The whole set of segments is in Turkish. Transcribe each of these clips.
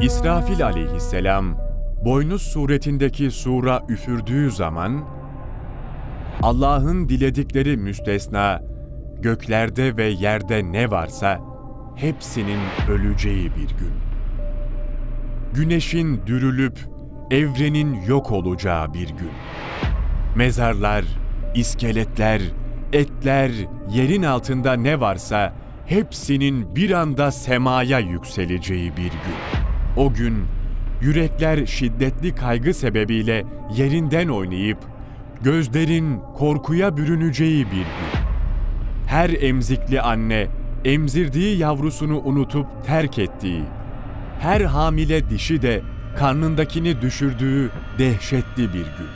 İsrafil aleyhisselam boynuz suretindeki sura üfürdüğü zaman Allah'ın diledikleri müstesna göklerde ve yerde ne varsa hepsinin öleceği bir gün. Güneşin dürülüp evrenin yok olacağı bir gün. Mezarlar, iskeletler, etler, yerin altında ne varsa hepsinin bir anda semaya yükseleceği bir gün. O gün yürekler şiddetli kaygı sebebiyle yerinden oynayıp gözlerin korkuya bürüneceği bir gün. Her emzikli anne emzirdiği yavrusunu unutup terk ettiği, her hamile dişi de karnındakini düşürdüğü dehşetli bir gün.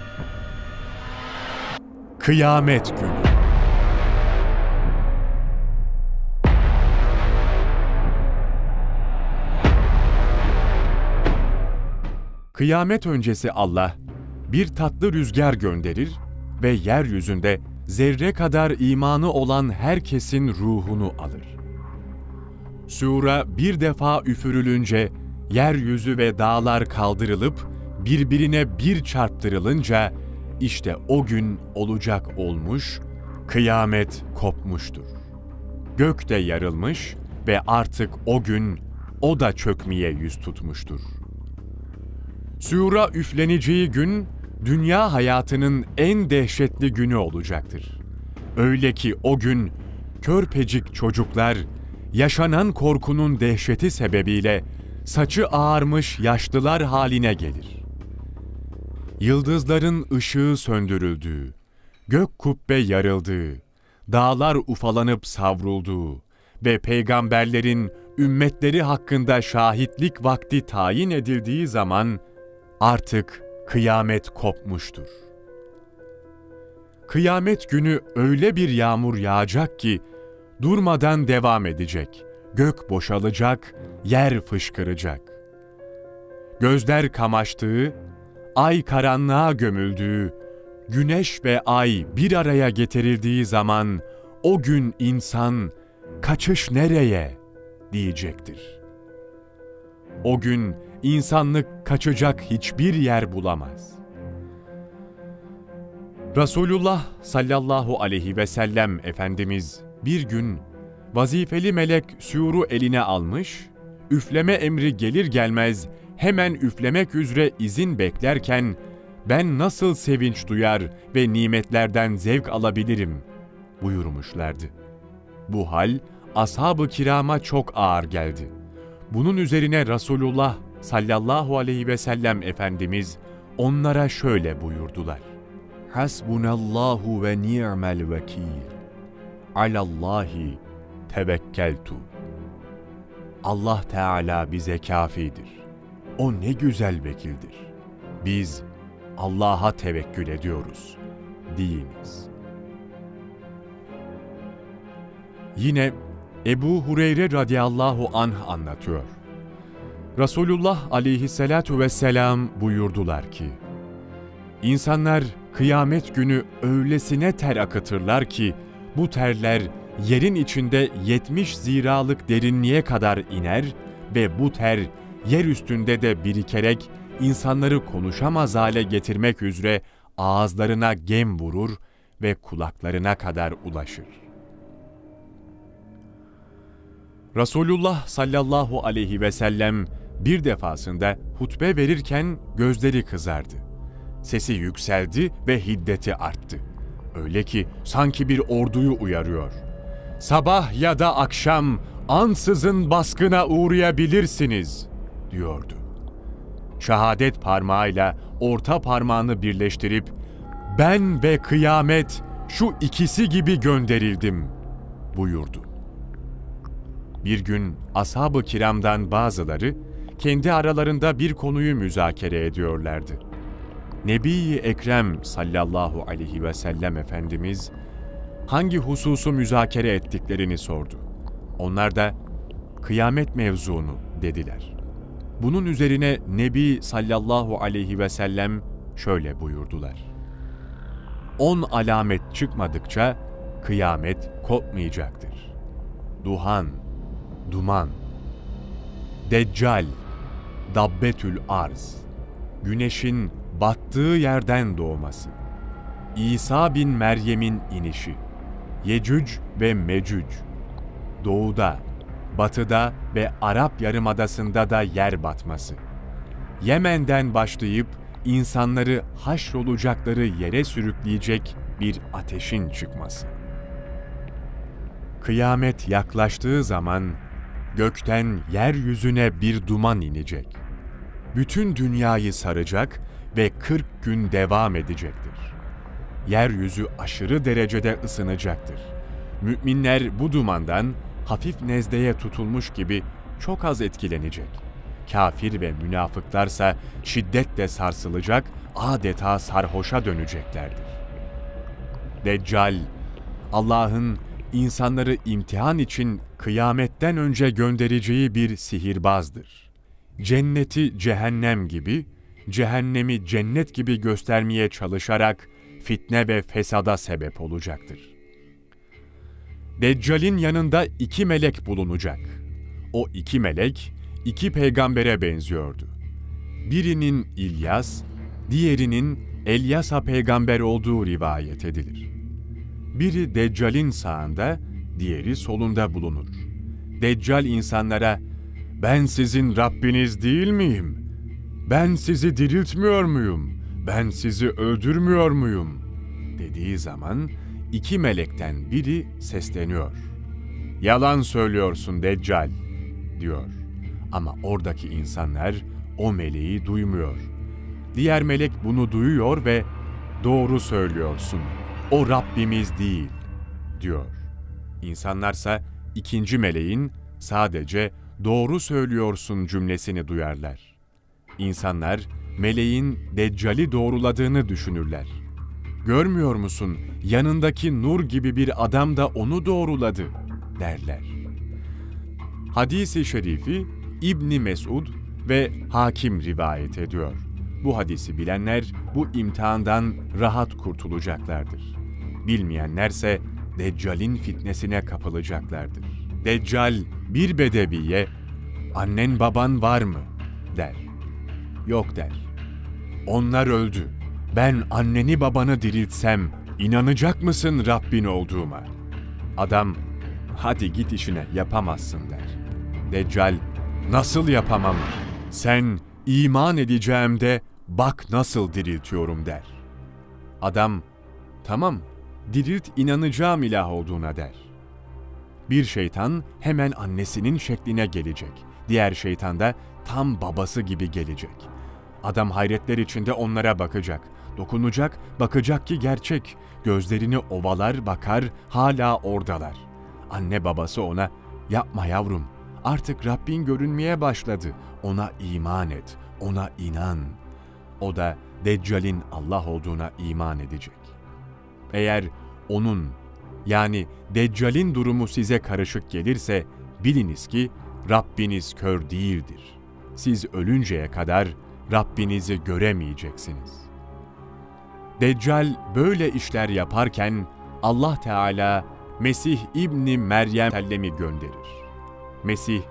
Kıyamet günü. Kıyamet öncesi Allah bir tatlı rüzgar gönderir ve yeryüzünde zerre kadar imanı olan herkesin ruhunu alır. Sura bir defa üfürülünce yeryüzü ve dağlar kaldırılıp birbirine bir çarptırılınca işte o gün olacak olmuş, kıyamet kopmuştur. Gök de yarılmış ve artık o gün o da çökmeye yüz tutmuştur. Sura üfleneceği gün dünya hayatının en dehşetli günü olacaktır. Öyle ki o gün körpecik çocuklar yaşanan korkunun dehşeti sebebiyle saçı ağarmış yaşlılar haline gelir. Yıldızların ışığı söndürüldüğü, gök kubbe yarıldığı, dağlar ufalanıp savrulduğu ve peygamberlerin ümmetleri hakkında şahitlik vakti tayin edildiği zaman artık kıyamet kopmuştur. Kıyamet günü öyle bir yağmur yağacak ki durmadan devam edecek. Gök boşalacak, yer fışkıracak. Gözler kamaştığı, ay karanlığa gömüldüğü, güneş ve ay bir araya getirildiği zaman o gün insan kaçış nereye diyecektir. O gün insanlık kaçacak hiçbir yer bulamaz. Resulullah sallallahu aleyhi ve sellem Efendimiz bir gün vazifeli melek suru eline almış, üfleme emri gelir gelmez hemen üflemek üzere izin beklerken ben nasıl sevinç duyar ve nimetlerden zevk alabilirim buyurmuşlardı. Bu hal ashab-ı kirama çok ağır geldi. Bunun üzerine Resulullah sallallahu aleyhi ve sellem Efendimiz onlara şöyle buyurdular. Hasbunallahu ve ni'mel vekil. Alallahi tevekkeltu. Allah Teala bize kafidir. O ne güzel vekildir. Biz Allah'a tevekkül ediyoruz. Deyiniz. Yine Ebu Hureyre radıyallahu anh anlatıyor. Resulullah aleyhissalatu vesselam buyurdular ki, İnsanlar kıyamet günü öylesine ter akıtırlar ki, bu terler yerin içinde 70 ziralık derinliğe kadar iner ve bu ter yer üstünde de birikerek insanları konuşamaz hale getirmek üzere ağızlarına gem vurur ve kulaklarına kadar ulaşır. Resulullah sallallahu aleyhi ve sellem bir defasında hutbe verirken gözleri kızardı. Sesi yükseldi ve hiddeti arttı. Öyle ki sanki bir orduyu uyarıyor. Sabah ya da akşam ansızın baskına uğrayabilirsiniz diyordu. Şehadet parmağıyla orta parmağını birleştirip ben ve kıyamet şu ikisi gibi gönderildim buyurdu. Bir gün ashab-ı kiramdan bazıları kendi aralarında bir konuyu müzakere ediyorlardı. Nebi-i Ekrem sallallahu aleyhi ve sellem Efendimiz hangi hususu müzakere ettiklerini sordu. Onlar da kıyamet mevzunu dediler. Bunun üzerine Nebi sallallahu aleyhi ve sellem şöyle buyurdular. On alamet çıkmadıkça kıyamet kopmayacaktır. Duhan, duman, deccal, Dabbetül Arz, güneşin battığı yerden doğması, İsa bin Meryem'in inişi, Yecüc ve Mecüc, doğuda, batıda ve Arap Yarımadası'nda da yer batması, Yemen'den başlayıp insanları haşrolacakları yere sürükleyecek bir ateşin çıkması. Kıyamet yaklaştığı zaman gökten yeryüzüne bir duman inecek. Bütün dünyayı saracak ve 40 gün devam edecektir. Yeryüzü aşırı derecede ısınacaktır. Müminler bu dumandan hafif nezdeye tutulmuş gibi çok az etkilenecek. Kafir ve münafıklarsa şiddetle sarsılacak, adeta sarhoşa döneceklerdir. Deccal, Allah'ın insanları imtihan için kıyametten önce göndereceği bir sihirbazdır. Cenneti cehennem gibi, cehennemi cennet gibi göstermeye çalışarak fitne ve fesada sebep olacaktır. Deccal'in yanında iki melek bulunacak. O iki melek iki peygambere benziyordu. Birinin İlyas, diğerinin Elyasa peygamber olduğu rivayet edilir. Biri Deccal'in sağında, diğeri solunda bulunur. Deccal insanlara, ben sizin Rabbiniz değil miyim? Ben sizi diriltmiyor muyum? Ben sizi öldürmüyor muyum? Dediği zaman iki melekten biri sesleniyor. Yalan söylüyorsun Deccal, diyor. Ama oradaki insanlar o meleği duymuyor. Diğer melek bunu duyuyor ve doğru söylüyorsun. O Rabbimiz değil, diyor. İnsanlarsa ikinci meleğin sadece doğru söylüyorsun cümlesini duyarlar. İnsanlar meleğin Deccal'i doğruladığını düşünürler. Görmüyor musun yanındaki nur gibi bir adam da onu doğruladı derler. Hadisi şerifi İbni Mesud ve Hakim rivayet ediyor. Bu hadisi bilenler bu imtihandan rahat kurtulacaklardır. Bilmeyenlerse Deccal'in fitnesine kapılacaklardır. Deccal bir bedeviye annen baban var mı der. Yok der. Onlar öldü. Ben anneni babanı diriltsem inanacak mısın Rabbin olduğuma? Adam hadi git işine yapamazsın der. Deccal nasıl yapamam? Sen iman edeceğim de bak nasıl diriltiyorum der. Adam tamam dirilt inanacağım ilah olduğuna der. Bir şeytan hemen annesinin şekline gelecek. Diğer şeytan da tam babası gibi gelecek. Adam hayretler içinde onlara bakacak. Dokunacak, bakacak ki gerçek. Gözlerini ovalar bakar, hala oradalar. Anne babası ona, yapma yavrum, artık Rabbin görünmeye başladı. Ona iman et, ona inan. O da Deccal'in Allah olduğuna iman edecek. Eğer onun yani Deccal'in durumu size karışık gelirse biliniz ki Rabbiniz kör değildir. Siz ölünceye kadar Rabbinizi göremeyeceksiniz. Deccal böyle işler yaparken Allah Teala Mesih İbni Meryem sellemi gönderir. Mesih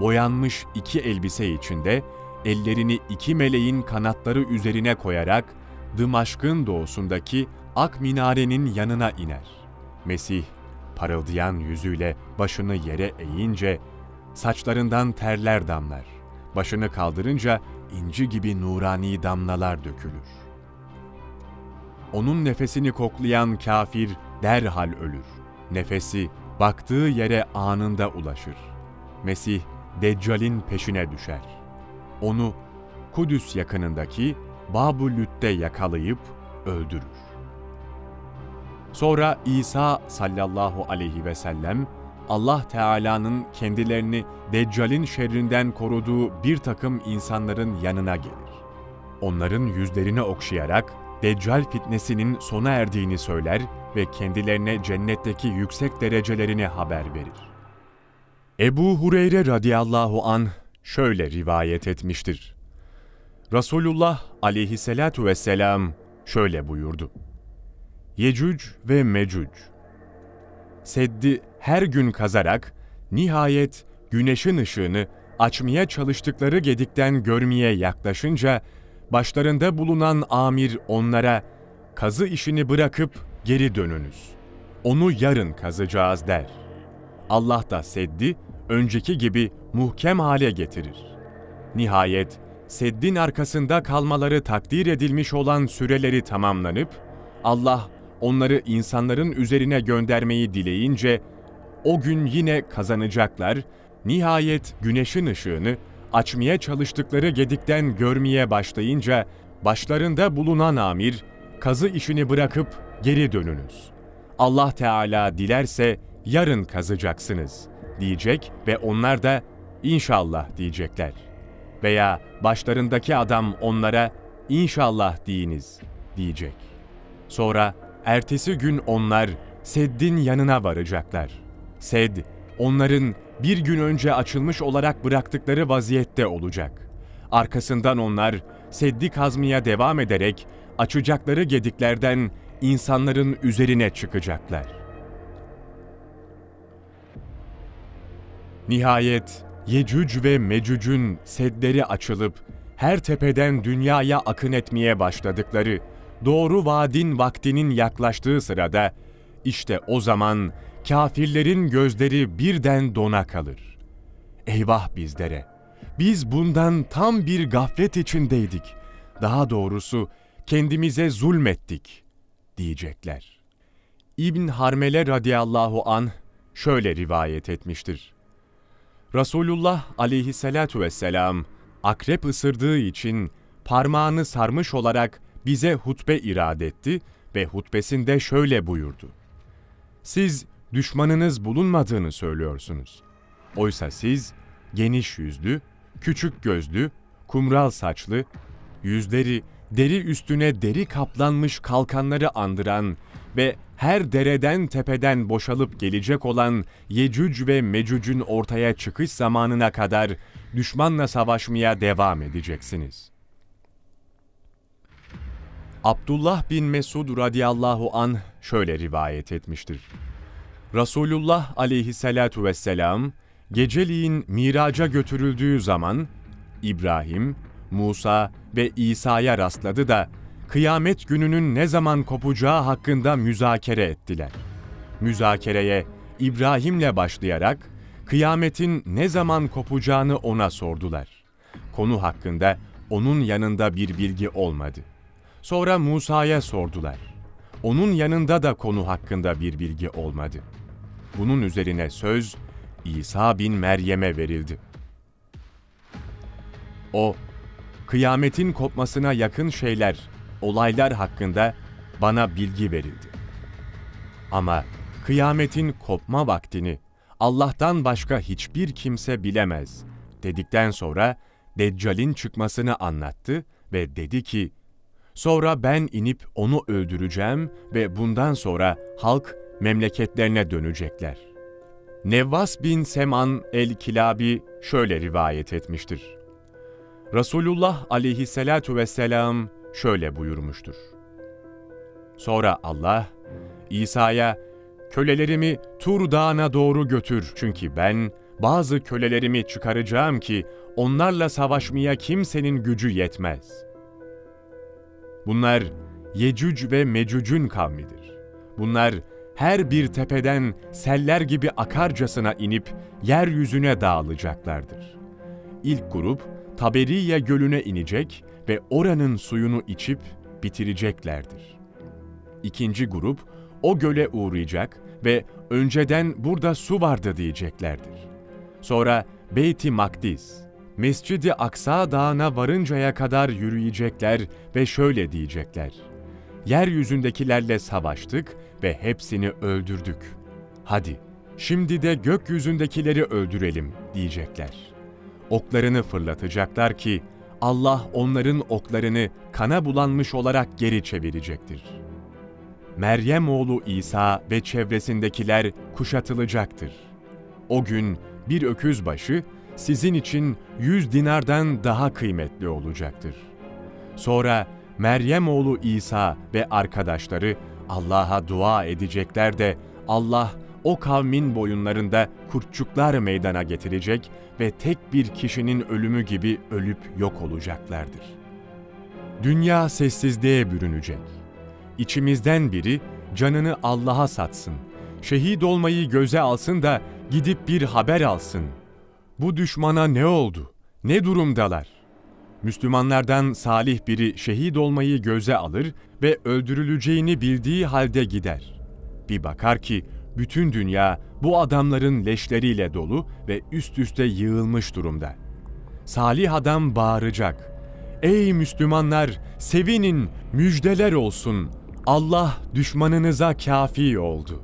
boyanmış iki elbise içinde ellerini iki meleğin kanatları üzerine koyarak Dımaşk'ın doğusundaki Ak Minare'nin yanına iner. Mesih parıldayan yüzüyle başını yere eğince saçlarından terler damlar. Başını kaldırınca inci gibi nurani damlalar dökülür. Onun nefesini koklayan kafir derhal ölür. Nefesi baktığı yere anında ulaşır. Mesih Deccal'in peşine düşer. Onu Kudüs yakınındaki Babülüt'te yakalayıp öldürür. Sonra İsa sallallahu aleyhi ve sellem Allah Teala'nın kendilerini Deccal'in şerrinden koruduğu bir takım insanların yanına gelir. Onların yüzlerini okşayarak Deccal fitnesinin sona erdiğini söyler ve kendilerine cennetteki yüksek derecelerini haber verir. Ebu Hureyre radıyallahu an şöyle rivayet etmiştir. Resulullah aleyhissalatu vesselam şöyle buyurdu. Yecüc ve Mecüc. Seddi her gün kazarak nihayet güneşin ışığını açmaya çalıştıkları gedikten görmeye yaklaşınca, başlarında bulunan amir onlara, kazı işini bırakıp geri dönünüz. Onu yarın kazacağız der. Allah da seddi, önceki gibi muhkem hale getirir. Nihayet, seddin arkasında kalmaları takdir edilmiş olan süreleri tamamlanıp, Allah onları insanların üzerine göndermeyi dileyince, o gün yine kazanacaklar, nihayet güneşin ışığını açmaya çalıştıkları gedikten görmeye başlayınca, başlarında bulunan amir, kazı işini bırakıp geri dönünüz. Allah Teala dilerse yarın kazacaksınız diyecek ve onlar da inşallah diyecekler. Veya başlarındaki adam onlara inşallah deyiniz diyecek. Sonra ertesi gün onlar Sedd'in yanına varacaklar. Sed, onların bir gün önce açılmış olarak bıraktıkları vaziyette olacak. Arkasından onlar Sedd'i kazmaya devam ederek açacakları gediklerden insanların üzerine çıkacaklar. Nihayet Yecüc ve Mecüc'ün sedleri açılıp her tepeden dünyaya akın etmeye başladıkları doğru vaadin vaktinin yaklaştığı sırada işte o zaman kafirlerin gözleri birden dona kalır. Eyvah bizlere! Biz bundan tam bir gaflet içindeydik. Daha doğrusu kendimize zulmettik diyecekler. İbn Harmele radıyallahu an şöyle rivayet etmiştir. Resulullah aleyhissalatu vesselam akrep ısırdığı için parmağını sarmış olarak bize hutbe irade etti ve hutbesinde şöyle buyurdu. Siz düşmanınız bulunmadığını söylüyorsunuz. Oysa siz geniş yüzlü, küçük gözlü, kumral saçlı, yüzleri deri üstüne deri kaplanmış kalkanları andıran ve her dereden tepeden boşalıp gelecek olan Yecüc ve Mecüc'ün ortaya çıkış zamanına kadar düşmanla savaşmaya devam edeceksiniz. Abdullah bin Mesud radıyallahu an şöyle rivayet etmiştir. Resulullah aleyhissalatu vesselam geceliğin miraca götürüldüğü zaman İbrahim, Musa ve İsa'ya rastladı da kıyamet gününün ne zaman kopacağı hakkında müzakere ettiler. Müzakereye İbrahim'le başlayarak kıyametin ne zaman kopacağını ona sordular. Konu hakkında onun yanında bir bilgi olmadı. Sonra Musa'ya sordular. Onun yanında da konu hakkında bir bilgi olmadı. Bunun üzerine söz İsa bin Meryem'e verildi. O, kıyametin kopmasına yakın şeyler, olaylar hakkında bana bilgi verildi. Ama kıyametin kopma vaktini Allah'tan başka hiçbir kimse bilemez dedikten sonra Deccal'in çıkmasını anlattı ve dedi ki, Sonra ben inip onu öldüreceğim ve bundan sonra halk memleketlerine dönecekler. Nevvas bin Seman el-Kilabi şöyle rivayet etmiştir. Resulullah aleyhissalatu vesselam şöyle buyurmuştur. Sonra Allah, İsa'ya, kölelerimi Tur Dağı'na doğru götür çünkü ben bazı kölelerimi çıkaracağım ki onlarla savaşmaya kimsenin gücü yetmez. Bunlar Yecüc ve Mecüc'ün kavmidir. Bunlar her bir tepeden seller gibi akarcasına inip yeryüzüne dağılacaklardır. İlk grup Taberiye gölüne inecek ve oranın suyunu içip bitireceklerdir. İkinci grup o göle uğrayacak ve önceden burada su vardı diyeceklerdir. Sonra Beyt-i Makdis, Mescid-i Aksa dağına varıncaya kadar yürüyecekler ve şöyle diyecekler. Yeryüzündekilerle savaştık ve hepsini öldürdük. Hadi, şimdi de gökyüzündekileri öldürelim diyecekler. Oklarını fırlatacaklar ki Allah onların oklarını kana bulanmış olarak geri çevirecektir. Meryem oğlu İsa ve çevresindekiler kuşatılacaktır. O gün bir öküz başı sizin için yüz dinardan daha kıymetli olacaktır. Sonra Meryem oğlu İsa ve arkadaşları Allah'a dua edecekler de Allah o kavmin boyunlarında kurtçuklar meydana getirecek ve tek bir kişinin ölümü gibi ölüp yok olacaklardır. Dünya sessizliğe bürünecek. İçimizden biri canını Allah'a satsın, şehit olmayı göze alsın da gidip bir haber alsın. Bu düşmana ne oldu? Ne durumdalar? Müslümanlardan salih biri şehit olmayı göze alır ve öldürüleceğini bildiği halde gider. Bir bakar ki bütün dünya bu adamların leşleriyle dolu ve üst üste yığılmış durumda. Salih adam bağıracak. Ey Müslümanlar sevinin müjdeler olsun. Allah düşmanınıza kafi oldu.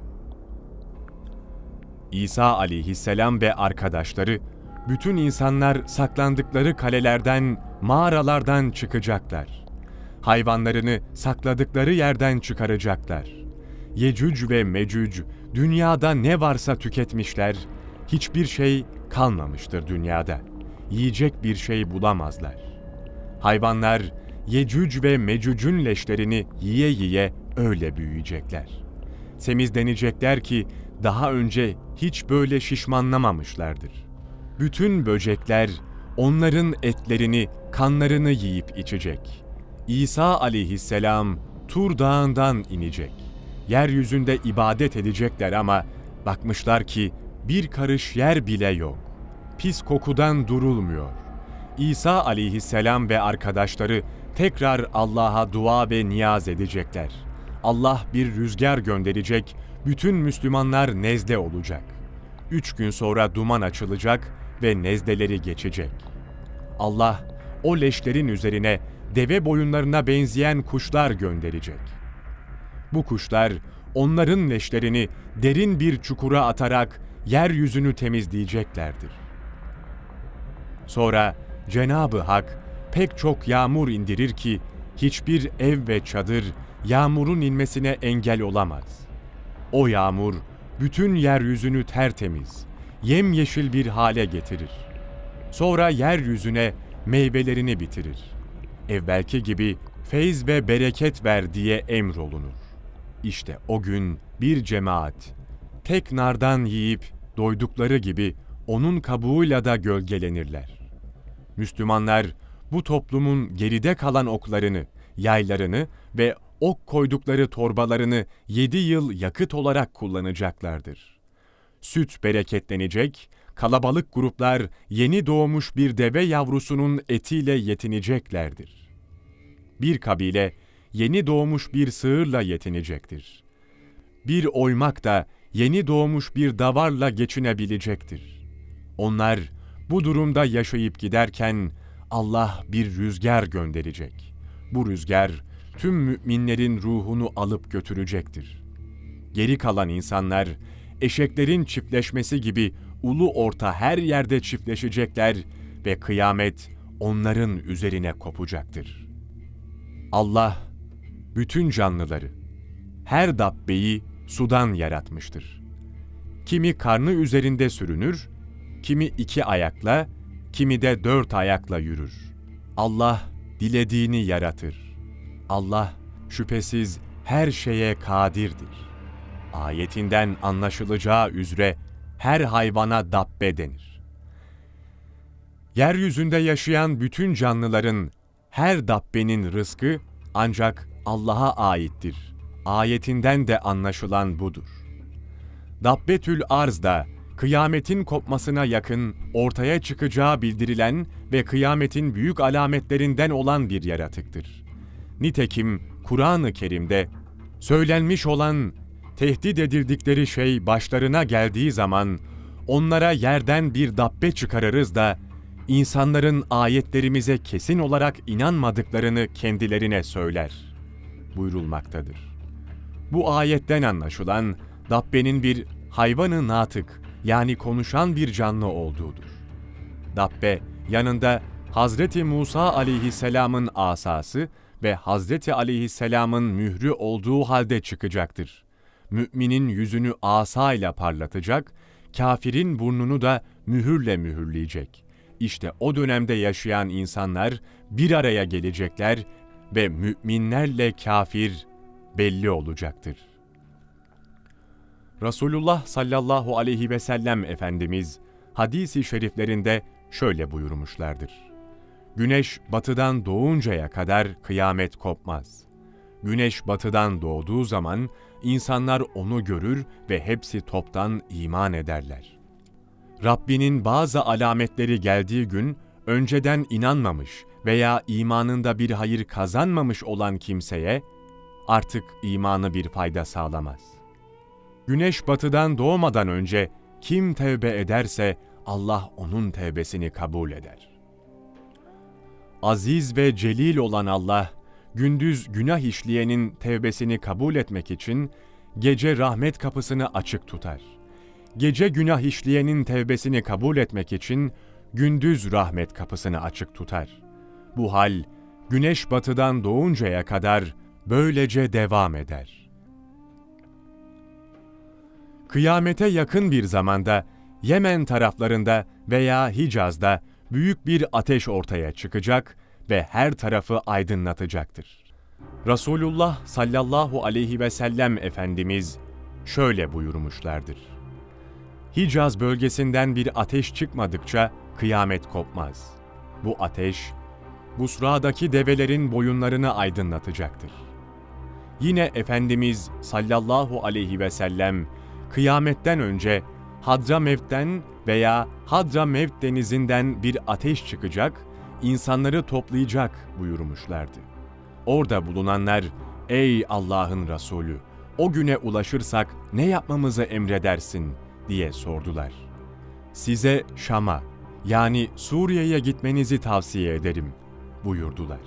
İsa aleyhisselam ve arkadaşları bütün insanlar saklandıkları kalelerden, mağaralardan çıkacaklar. Hayvanlarını sakladıkları yerden çıkaracaklar. Yecüc ve Mecüc dünyada ne varsa tüketmişler, hiçbir şey kalmamıştır dünyada. Yiyecek bir şey bulamazlar. Hayvanlar Yecüc ve Mecüc'ün leşlerini yiye yiye öyle büyüyecekler. Semizlenecekler ki daha önce hiç böyle şişmanlamamışlardır. Bütün böcekler onların etlerini, kanlarını yiyip içecek. İsa aleyhisselam Tur Dağı'ndan inecek. Yeryüzünde ibadet edecekler ama bakmışlar ki bir karış yer bile yok. Pis kokudan durulmuyor. İsa aleyhisselam ve arkadaşları tekrar Allah'a dua ve niyaz edecekler. Allah bir rüzgar gönderecek, bütün Müslümanlar nezle olacak. Üç gün sonra duman açılacak ve nezleleri geçecek. Allah o leşlerin üzerine deve boyunlarına benzeyen kuşlar gönderecek. Bu kuşlar onların leşlerini derin bir çukura atarak yeryüzünü temizleyeceklerdir. Sonra Cenabı Hak pek çok yağmur indirir ki hiçbir ev ve çadır yağmurun inmesine engel olamaz. O yağmur bütün yeryüzünü tertemiz, yemyeşil bir hale getirir. Sonra yeryüzüne meyvelerini bitirir. Evvelki gibi feyz ve bereket ver diye emrolunur. İşte o gün bir cemaat tek nardan yiyip doydukları gibi onun kabuğuyla da gölgelenirler. Müslümanlar bu toplumun geride kalan oklarını, yaylarını ve ok koydukları torbalarını yedi yıl yakıt olarak kullanacaklardır. Süt bereketlenecek, kalabalık gruplar yeni doğmuş bir deve yavrusunun etiyle yetineceklerdir. Bir kabile yeni doğmuş bir sığırla yetinecektir. Bir oymak da yeni doğmuş bir davarla geçinebilecektir. Onlar bu durumda yaşayıp giderken Allah bir rüzgar gönderecek. Bu rüzgar tüm müminlerin ruhunu alıp götürecektir. Geri kalan insanlar eşeklerin çiftleşmesi gibi ulu orta her yerde çiftleşecekler ve kıyamet onların üzerine kopacaktır. Allah bütün canlıları, her dabbeyi sudan yaratmıştır. Kimi karnı üzerinde sürünür, kimi iki ayakla, kimi de dört ayakla yürür. Allah dilediğini yaratır. Allah şüphesiz her şeye kadirdir. Ayetinden anlaşılacağı üzere her hayvana dabbe denir. Yeryüzünde yaşayan bütün canlıların her dabbenin rızkı ancak Allah'a aittir. Ayetinden de anlaşılan budur. Dabbetül arz da kıyametin kopmasına yakın ortaya çıkacağı bildirilen ve kıyametin büyük alametlerinden olan bir yaratıktır. Nitekim Kur'an-ı Kerim'de söylenmiş olan tehdit edildikleri şey başlarına geldiği zaman onlara yerden bir dabbe çıkarırız da insanların ayetlerimize kesin olarak inanmadıklarını kendilerine söyler buyurulmaktadır. Bu ayetten anlaşılan dabbenin bir hayvanı natık yani konuşan bir canlı olduğudur. Dabbe yanında Hazreti Musa aleyhisselamın asası ve Hazreti aleyhisselamın mührü olduğu halde çıkacaktır. Müminin yüzünü asa ile parlatacak, kafirin burnunu da mühürle mühürleyecek. İşte o dönemde yaşayan insanlar bir araya gelecekler ve müminlerle kafir belli olacaktır. Resulullah sallallahu aleyhi ve sellem Efendimiz hadisi şeriflerinde şöyle buyurmuşlardır. Güneş batıdan doğuncaya kadar kıyamet kopmaz. Güneş batıdan doğduğu zaman insanlar onu görür ve hepsi toptan iman ederler. Rabbinin bazı alametleri geldiği gün önceden inanmamış veya imanında bir hayır kazanmamış olan kimseye artık imanı bir fayda sağlamaz. Güneş batıdan doğmadan önce kim tevbe ederse Allah onun tevbesini kabul eder. Aziz ve celil olan Allah, gündüz günah işleyenin tevbesini kabul etmek için gece rahmet kapısını açık tutar. Gece günah işleyenin tevbesini kabul etmek için gündüz rahmet kapısını açık tutar. Bu hal güneş batıdan doğuncaya kadar böylece devam eder. Kıyamete yakın bir zamanda Yemen taraflarında veya Hicaz'da büyük bir ateş ortaya çıkacak ve her tarafı aydınlatacaktır. Resulullah sallallahu aleyhi ve sellem Efendimiz şöyle buyurmuşlardır. Hicaz bölgesinden bir ateş çıkmadıkça kıyamet kopmaz. Bu ateş, Busra'daki develerin boyunlarını aydınlatacaktır. Yine Efendimiz sallallahu aleyhi ve sellem kıyametten önce Hadramevt'ten veya Hadramevt denizinden bir ateş çıkacak, insanları toplayacak buyurmuşlardı. Orada bulunanlar, ey Allah'ın Resulü, o güne ulaşırsak ne yapmamızı emredersin diye sordular. Size Şam'a yani Suriye'ye gitmenizi tavsiye ederim buyurdular.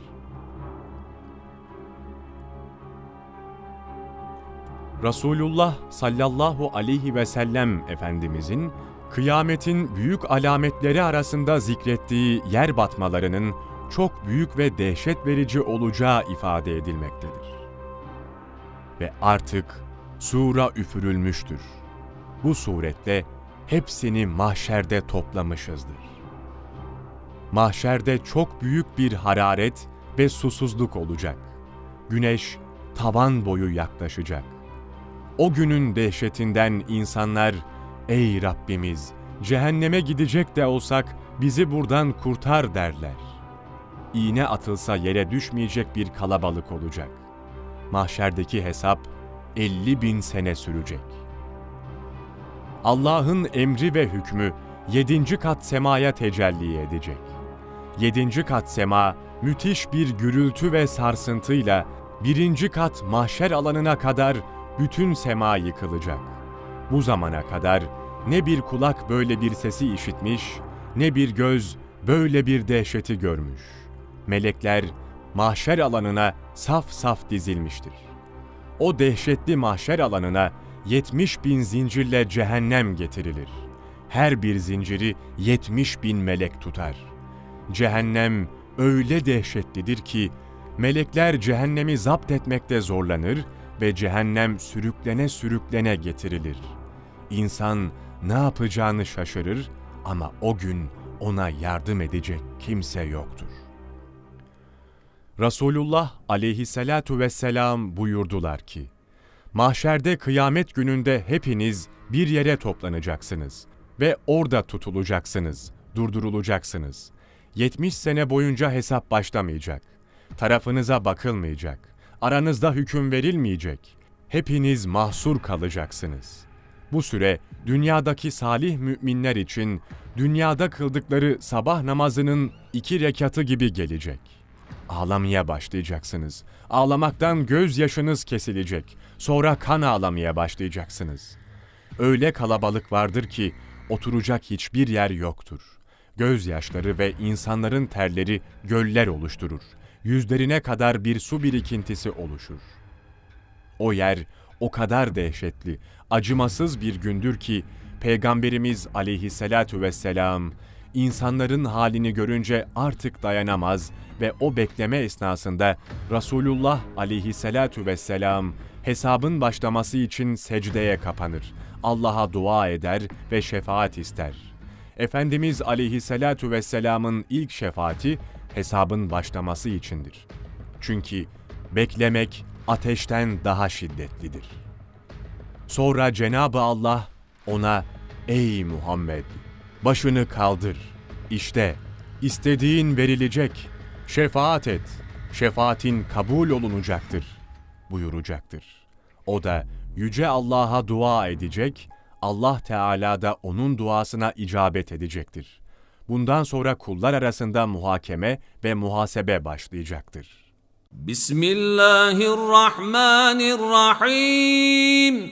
Resulullah sallallahu aleyhi ve sellem Efendimizin kıyametin büyük alametleri arasında zikrettiği yer batmalarının çok büyük ve dehşet verici olacağı ifade edilmektedir. Ve artık sura üfürülmüştür. Bu surette hepsini mahşerde toplamışızdır. Mahşerde çok büyük bir hararet ve susuzluk olacak. Güneş tavan boyu yaklaşacak. O günün dehşetinden insanlar, ''Ey Rabbimiz, cehenneme gidecek de olsak bizi buradan kurtar.'' derler. İğne atılsa yere düşmeyecek bir kalabalık olacak. Mahşerdeki hesap 50 bin sene sürecek. Allah'ın emri ve hükmü yedinci kat semaya tecelli edecek. Yedinci kat sema müthiş bir gürültü ve sarsıntıyla birinci kat mahşer alanına kadar bütün sema yıkılacak. Bu zamana kadar ne bir kulak böyle bir sesi işitmiş, ne bir göz böyle bir dehşeti görmüş. Melekler mahşer alanına saf saf dizilmiştir. O dehşetli mahşer alanına 70 bin zincirle cehennem getirilir. Her bir zinciri 70 bin melek tutar. Cehennem öyle dehşetlidir ki melekler cehennemi zapt etmekte zorlanır ve cehennem sürüklene sürüklene getirilir. İnsan ne yapacağını şaşırır ama o gün ona yardım edecek kimse yoktur. Resulullah aleyhissalatu vesselam buyurdular ki, Mahşerde kıyamet gününde hepiniz bir yere toplanacaksınız ve orada tutulacaksınız, durdurulacaksınız. 70 sene boyunca hesap başlamayacak. Tarafınıza bakılmayacak. Aranızda hüküm verilmeyecek. Hepiniz mahsur kalacaksınız. Bu süre dünyadaki salih müminler için dünyada kıldıkları sabah namazının iki rekatı gibi gelecek. Ağlamaya başlayacaksınız. Ağlamaktan gözyaşınız kesilecek. Sonra kan ağlamaya başlayacaksınız. Öyle kalabalık vardır ki oturacak hiçbir yer yoktur. Gözyaşları ve insanların terleri göller oluşturur. Yüzlerine kadar bir su birikintisi oluşur. O yer o kadar dehşetli, acımasız bir gündür ki Peygamberimiz aleyhissalatu vesselam insanların halini görünce artık dayanamaz ve o bekleme esnasında Resulullah aleyhissalatu vesselam hesabın başlaması için secdeye kapanır. Allah'a dua eder ve şefaat ister. Efendimiz aleyhissalatu vesselamın ilk şefaati hesabın başlaması içindir. Çünkü beklemek ateşten daha şiddetlidir. Sonra Cenabı Allah ona "Ey Muhammed, başını kaldır. İşte istediğin verilecek. Şefaat et. Şefaatin kabul olunacaktır." buyuracaktır. O da yüce Allah'a dua edecek, Allah Teala da onun duasına icabet edecektir bundan sonra kullar arasında muhakeme ve muhasebe başlayacaktır. Bismillahirrahmanirrahim.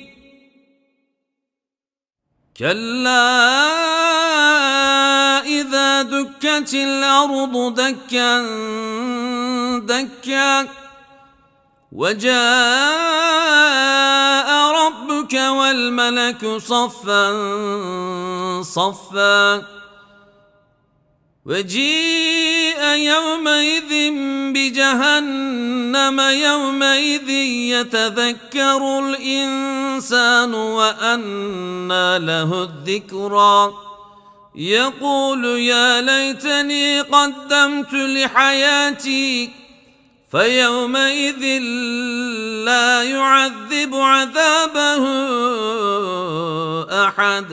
Kella izâ dükketil ardu dekken dekken ve caa rabbuke vel meleku saffen saffen وجيء يومئذ بجهنم يومئذ يتذكر الإنسان وأنى له الذكرى. يقول يا ليتني قدمت لحياتي فيومئذ لا يعذب عذابه أحد.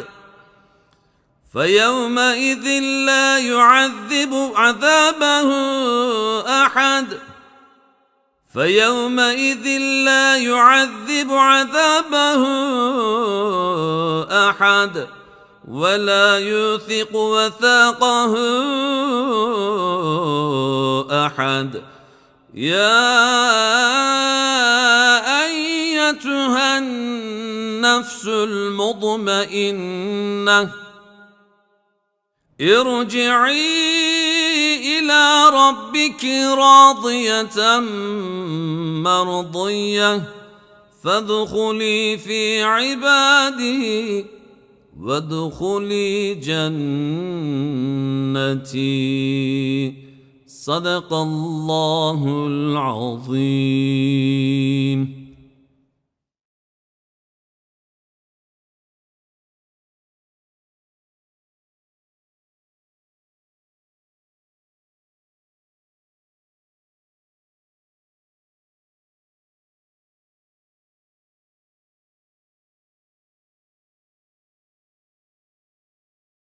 فيومئذ لا يعذب عذابه أحد. فيومئذ لا يعذب عذابه أحد. ولا يوثق وثاقه أحد. يا أيتها النفس المطمئنة. ارجعي إلى ربك راضية مرضية فادخلي في عبادي وادخلي جنتي. صدق الله العظيم.